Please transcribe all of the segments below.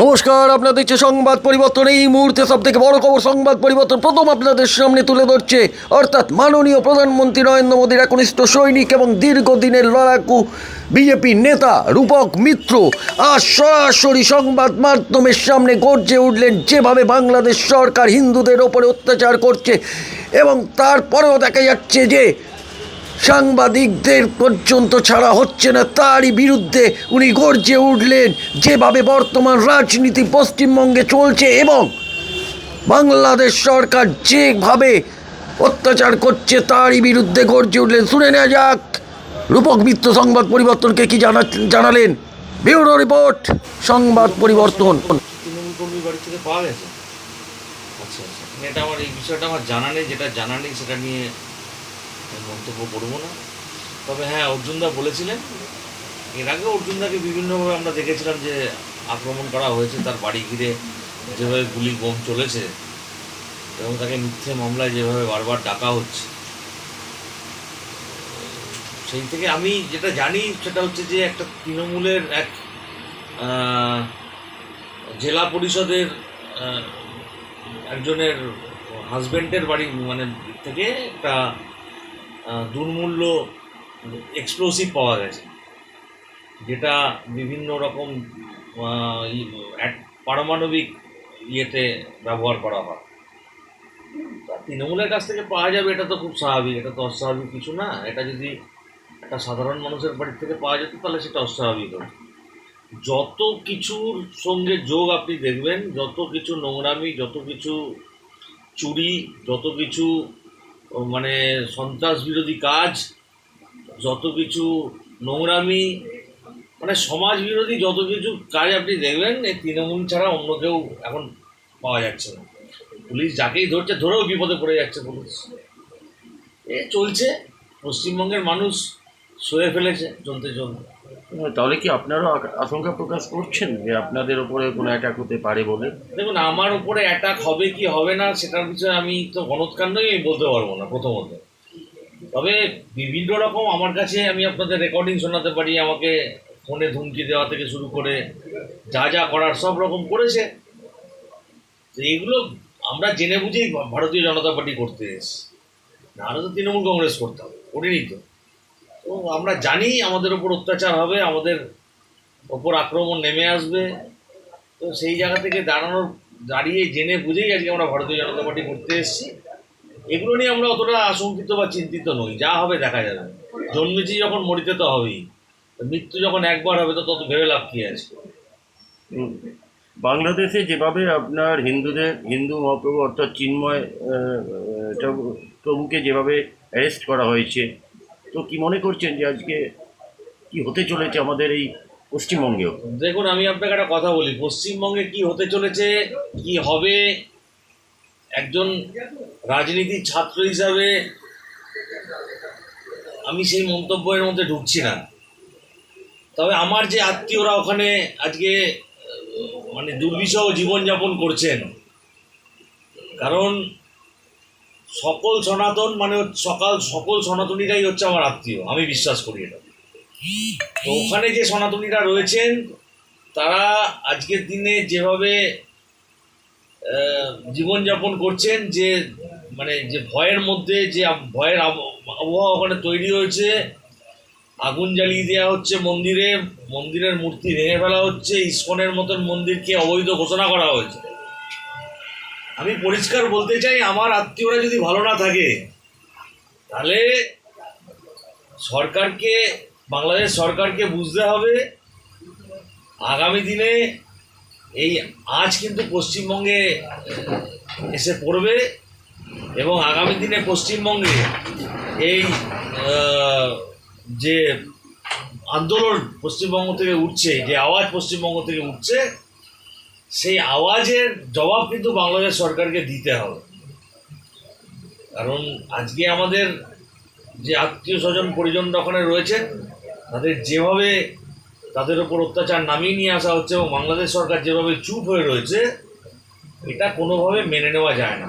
নমস্কার, আপনাদের দেখছে সংবাদ পরিবর্তন। এই মুহূর্তে সব থেকে বড় খবর, সংবাদ পরিবর্তন প্রথম আপনাদের সামনে তুলে ধরছে। অর্থাৎ মাননীয় প্রধানমন্ত্রী নরেন্দ্র মোদীর একনিষ্ঠ সৈনিক এবং দীর্ঘদিনের লড়াকু বিজেপি নেতা রূপক মিত্র আজ সরাসরি সংবাদ মাধ্যমের সামনে গর্জে উঠলেন, যেভাবে বাংলাদেশ সরকার হিন্দুদের ওপরে অত্যাচার করছে এবং তারপরেও দেখা যাচ্ছে যে সাংবাদিকদের পর্যন্ত ছাড়া হচ্ছে না। তারই বিরুদ্ধে উনি গর্জে উঠলেন, যেভাবে বর্তমান রাজনীতি পশ্চিমবঙ্গে চলছে এবং বাংলাদেশ সরকার যেভাবে অত্যাচার করছে, তারই বিরুদ্ধে গর্জে উঠলেন। শুনে নেওয়া যাক, রূপক মিত্র সংবাদ পরিবর্তনকে কি জানা জানালেন? ব্যুরো রিপোর্ট, সংবাদ পরিবর্তন। আচ্ছা আচ্ছা। এটা আমার এই বিষয়টা আমার জানা নেই, যেটা জানা নেই সেটা নিয়ে মন্তব্য করব না। তবে হ্যাঁ অর্জুনদা বলেছিলেন, এর আগে অর্জুনদাকে বিভিন্নভাবে আমরা দেখেছিলাম যে আক্রমণ করা হয়েছে, তার বাড়ি ঘিরে যেভাবে গুলি বোম চলেছে এবং তাকে মিথ্যে মামলায় যেভাবে বারবার ডাকা হচ্ছে। সেই থেকে আমি যেটা জানি, সেটা হচ্ছে যে একটা তৃণমূলের এক জেলা পরিষদের একজনের হাজব্যান্ডের বাড়ি মানে থেকে একটা দুর্মূল্য এক্সপ্লোসিভ পাওয়া গেছে, যেটা বিভিন্ন রকম পারমাণবিক ইয়েতে ব্যবহার করা হয়। তৃণমূলের কাছ থেকে পাওয়া যাবে, এটা তো খুব স্বাভাবিক, এটা তো অস্বাভাবিক কিছু না। এটা যদি একটা সাধারণ মানুষের বাড়ির থেকে পাওয়া যেত, তাহলে সেটা অস্বাভাবিক হতো। যত কিছুর সঙ্গে যোগ আপনি দেখবেন, যত কিছু নোংরামি, যত কিছু চুরি, যত কিছু মানে সন্ত্রাস বিরোধী কাজ, যত কিছু নোংরামি মানে সমাজ বিরোধী যত কিছু কাজ আপনি দেখবেন, এই তৃণমূল ছাড়া অন্য কেউ এখন পাওয়া যাচ্ছে না। পুলিশ যাকেই ধরছে, ধরেও বিপদে পড়ে যাচ্ছে পুলিশ। এ চলছে, পশ্চিমবঙ্গের মানুষ সয়ে ফেলেছে, চলতে চলতে। তাহলে কি আপনারাও আশঙ্কা প্রকাশ করছেন যে আপনাদের উপরে কোনো অ্যাটাক হতে পারে বলে? দেখুন, আমার উপরে অ্যাটাক হবে কি হবে না সেটার বিষয়ে আমি তো গণৎকাণ্ডই আমি বলতে পারব না প্রথমত। তবে বিভিন্ন রকম আমার কাছে আমি আপনাদের রেকর্ডিং শোনাতে পারি, আমাকে ফোনে ধুমকি দেওয়া থেকে শুরু করে যা যা করার সব রকম করেছে। তো এইগুলো আমরা জেনে বুঝেই ভারতীয় জনতা পার্টি করতে এসেছি। নাহলে তো তৃণমূল কংগ্রেস করতাম করিনি তো। তো আমরা জানি আমাদের উপর অত্যাচার হবে, আমাদের ওপর আক্রমণ নেমে আসবে। তো সেই জায়গা থেকে দাঁড়ানোর, দাঁড়িয়ে জেনে বুঝেই আজকে আমরা ভারতীয় জনতা পার্টি করতে এসেছি। এগুলো নিয়ে আমরা অতটা আশঙ্কিত বা চিন্তিত নই, যা হবে দেখা যাবে। জন্মেছি যখন, মরিতে তো হবেই। মৃত্যু যখন একবার হবে, তো তত ভেবে লাভ কি আছে? বাংলাদেশে যেভাবে আপনার হিন্দুদের, হিন্দু মহাপ্রভু অর্থাৎ চিন্ময় প্রভুকে যেভাবে অ্যারেস্ট করা হয়েছে তো কি মনে করছেন যে আজকে কি হতে চলেছে আমাদের এই পশ্চিমবঙ্গেও? দেখুন, আমি আপনাকে একটা কথা বলি। পশ্চিমবঙ্গে কি হতে চলেছে, কি হবে, একজন রাজনীতির ছাত্র হিসাবে আমি সেই মন্তব্যের মধ্যে ঢুকছি না। তবে আমার যে আত্মীয়রা ওখানে আজকে মানে দুর্বিষহ জীবনযাপন করছেন, কারণ সকল সনাতন মানে সকাল সকল সনাতনীরাই হচ্ছে আমার আত্মীয়, আমি বিশ্বাস করি এটা। তো ওখানে যে সনাতনীরা রয়েছেন, তারা আজকের দিনে যেভাবে জীবনযাপন করছেন, যে মানে যে ভয়ের মধ্যে, যে ভয়ের আবহাওয়া ওখানে তৈরি হয়েছে, আগুন জ্বালিয়ে দেওয়া হচ্ছে মন্দিরে, মন্দিরের মূর্তি ভেঙে ফেলা হচ্ছে, ইস্কনের মতন মন্দিরকে অবৈধ ঘোষণা করা হয়েছে। আমি পরিষ্কার বলতে চাই, আমার আত্মীয়রা যদি ভালো না থাকে, তাহলে সরকারকে, বাংলাদেশ সরকারকে বুঝতে হবে, আগামী দিনে এই আজ কিন্তু পশ্চিমবঙ্গে এসে পড়বে এবং আগামী দিনে পশ্চিমবঙ্গে এই যে আন্দোলন পশ্চিমবঙ্গ থেকে উঠছে, যে আওয়াজ পশ্চিমবঙ্গ থেকে উঠছে সেই আওয়াজের জবাব কিন্তু বাংলাদেশ সরকারকে দিতে হবে। কারণ আজকে আমাদের যে আত্মীয় স্বজন পরিজনরা ওখানে রয়েছেন তাদের যেভাবে তাদের উপর অত্যাচার নামিয়ে নিয়ে আসা হচ্ছে এবং বাংলাদেশ সরকার যেভাবে চুপ হয়ে রয়েছে, এটা কোনোভাবে মেনে নেওয়া যায় না।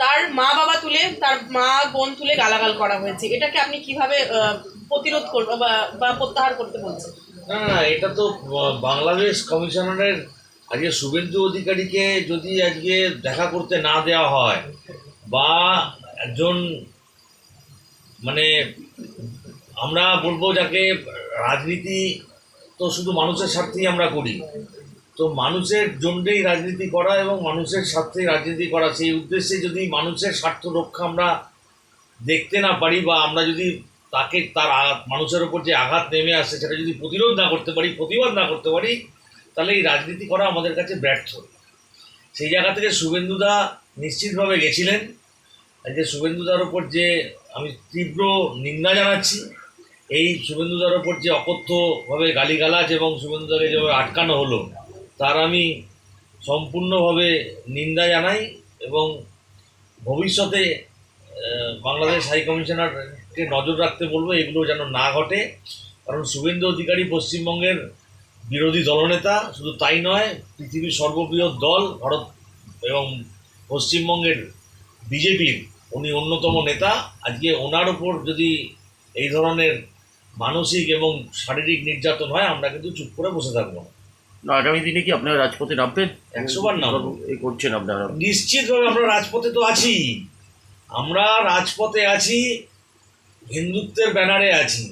তার মা বাবা তুলে, তার মা বোন তুলে গালাগাল করা হয়েছে। এটাকে আপনি কীভাবে প্রতিরোধ করবে বা বা প্রত্যাহার করতে বলছেন? না না, এটা তো বাংলাদেশ কমিশনারের আজকে শুভেন্দু অধিকারীকে যদি আজকে দেখা করতে না দেওয়া হয়, বা একজন মানে আমরা বলব যাকে রাজনীতি তো শুধু মানুষের স্বার্থেই আমরা করি, তো মানুষের জন্যেই রাজনীতি করা এবং মানুষের স্বার্থেই রাজনীতি করা, সেই উদ্দেশ্যে যদি মানুষের স্বার্থ রক্ষা আমরা দেখতে না পারি বা আমরা যদি তাকে তার আঘাত, মানুষের ওপর যে আঘাত নেমে আসছে সেটা যদি প্রতিরোধ না করতে পারি, প্রতিবাদ না করতে পারি, তাহলে এই রাজনীতি করা আমাদের কাছে ব্যর্থ। সেই জায়গা থেকে শুভেন্দুদা নিশ্চিতভাবে গেছিলেন। যে শুভেন্দুদার ওপর যে আমি তীব্র নিন্দা জানাচ্ছি, এই শুভেন্দুদার ওপর যে অকথ্যভাবে গালিগালাজ এবং শুভেন্দুদাকে যেভাবে আটকানো হলো, তার আমি সম্পূর্ণভাবে নিন্দা জানাই এবং ভবিষ্যতে বাংলাদেশ হাই কমিশনারকে নজর রাখতে বলব এগুলো যেন না ঘটে। কারণ শুভেন্দু অধিকারী পশ্চিমবঙ্গের বিরোধী দলনেতা শুধু তাই নয় পৃথিবীর সর্ববৃহৎ দল ভারত এবং পশ্চিমবঙ্গের বিজেপির উনি অন্যতম নেতা। আজকে ওনার ওপর যদি এই ধরনের মানসিক এবং শারীরিক নির্যাতন হয় আমরা কিন্তু চুপ করে বসে থাকব না। আগামী দিনে কি আপনারা রাজপথে নামবেন? একশোবার। এই করছেন আপনারা। নিশ্চিতভাবে আমরা রাজপথে তো আছি। আমরা রাজপথে আছি। হিন্দুত্বের ব্যানারে আছি।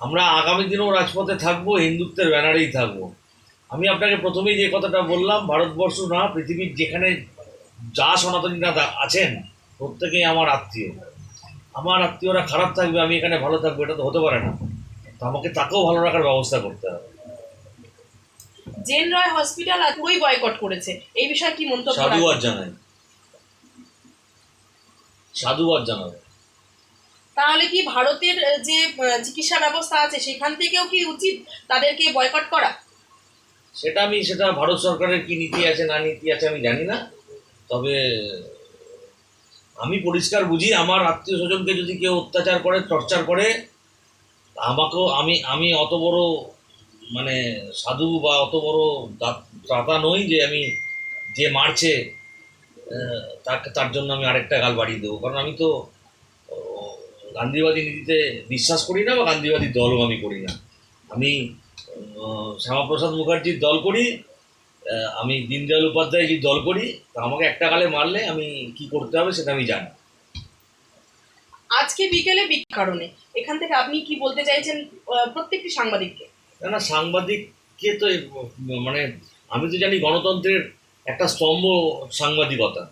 আমরা আগামী দিনেও রাজপথে থাকব হিন্দুত্বের ব্যানারেই থাকব। আমি আপনাকে প্রথমেই যে কথাটা বললাম ভারতবর্ষ না পৃথিবীর যেখানে যা সনাতনীরা আছেন প্রত্যেকেই আমার আত্মীয়। আমার আত্মীয়রা খারাপ থাকবে আমি এখানে ভালো থাকব এটা তো হতে পারে না। তো আমাকে তাকেও ভালো রাখার ব্যবস্থা করতে হবে। জেন রয় হসপিটাল পুরোই বয়কট করেছে। এই বিষয়ে কি মন্তব্য সাধুবাদ জানাই। সাধুবাদ জানাই। তাহলে কি ভারতের যে চিকিৎসা ব্যবস্থা আছে, সেখান থেকেও কি উচিত তাদেরকে বয়কট করা? সেটা আমি, সেটা ভারত সরকারের কি নীতি আছে, না নীতি আছে, আমি জানি না। তবে, আমি পরিষ্কার বুঝি, আমার আত্মীয় স্বজনকে যদি কেউ অত্যাচার করে, টর্চার করে, আমাকেও, আমি আমি অত বড় মানে সাধু বা অত বড় দা- ত্রাতা নই যে আমি যে মারছে তার জন্য আমি আরেকটা গাল বাড়িয়ে দেবো। কারণ আমি তো গান্ধীবাদী নীতিতে বিশ্বাস করি না বা গান্ধীবাদী দলও আমি করি না। আমি শ্যামাপ্রসাদ মুখার্জির দল করি আমি দীনদয়াল উপাধ্যায়জির দল করি তা আমাকে একটা কালে মারলে আমি কি করতে হবে সেটা আমি জানি। আজকে বিকেলে বিক কারণে। এখান থেকে আপনি কি বলতে চাইছেন প্রত্যেকটি সাংবাদিককে? না সাংবাদিককে তো মানে আমি তো জানি গণতন্ত্রের একটা স্তম্ভ সাংবাদিকতা।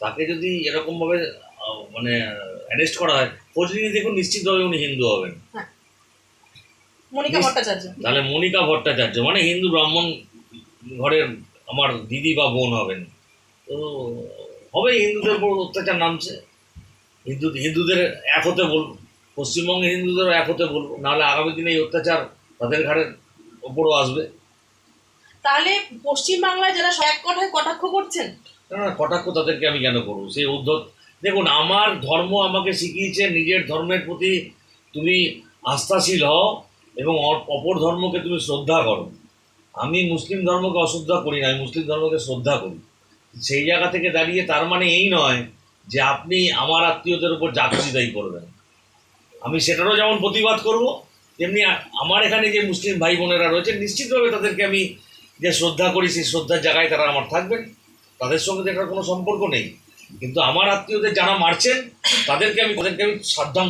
তাকে যদি এরকমভাবে মানে অ্যারেস্ট করা হয় নিয়ে দেখুন নিশ্চিতভাবে উনি হিন্দু হবেন। মনিকা ভট্টাচার্য। তাহলে মনিকা ভট্টাচার্য মানে হিন্দু ব্রাহ্মণ ঘরের আমার দিদি বা বোন হবেন। তো হবে হিন্দুদের উপর অত্যাচার নামছে। হিন্দু হিন্দুদের এক হতে বলব পশ্চিমবঙ্গের হিন্দুদেরও এক হতে বলব। নাহলে আগামী দিনে এই অত্যাচার তাদের ঘাড়ের ওপরও আসবে। তাহলে পশ্চিমবাংলায় যারা এক কথায় কটাক্ষ করছেন? না না কটাক্ষ তাদেরকে আমি কেন করব? সেই উদ্ধত দেখুন, আমার ধর্ম আমাকে শিখিয়েছে, নিজের ধর্মের প্রতি তুমি আস্থাশীল হও এবং অপর ধর্মকে তুমি শ্রদ্ধা করো। আমি মুসলিম ধর্মকে অশ্রদ্ধা করি না, আমি মুসলিম ধর্মকে শ্রদ্ধা করি। সেই জায়গা থেকে দাঁড়িয়ে তার মানে এই নয় যে আপনি আমার আত্মীয়দের উপর যা তাই করবেন। আমি সেটারও যেমন প্রতিবাদ করব, তেমনি আমার এখানে যে মুসলিম ভাই বোনেরা রয়েছে নিশ্চিতভাবে তাদেরকে আমি যে শ্রদ্ধা করি, সেই শ্রদ্ধার জায়গায় তারা আমার থাকবেন। তাদের সঙ্গে তো এটার কোনো সম্পর্ক নেই। কিন্তু আমার আত্মীয়দের যারা মারছেন তাদেরকে আমি তাদেরকে আমি সাবধান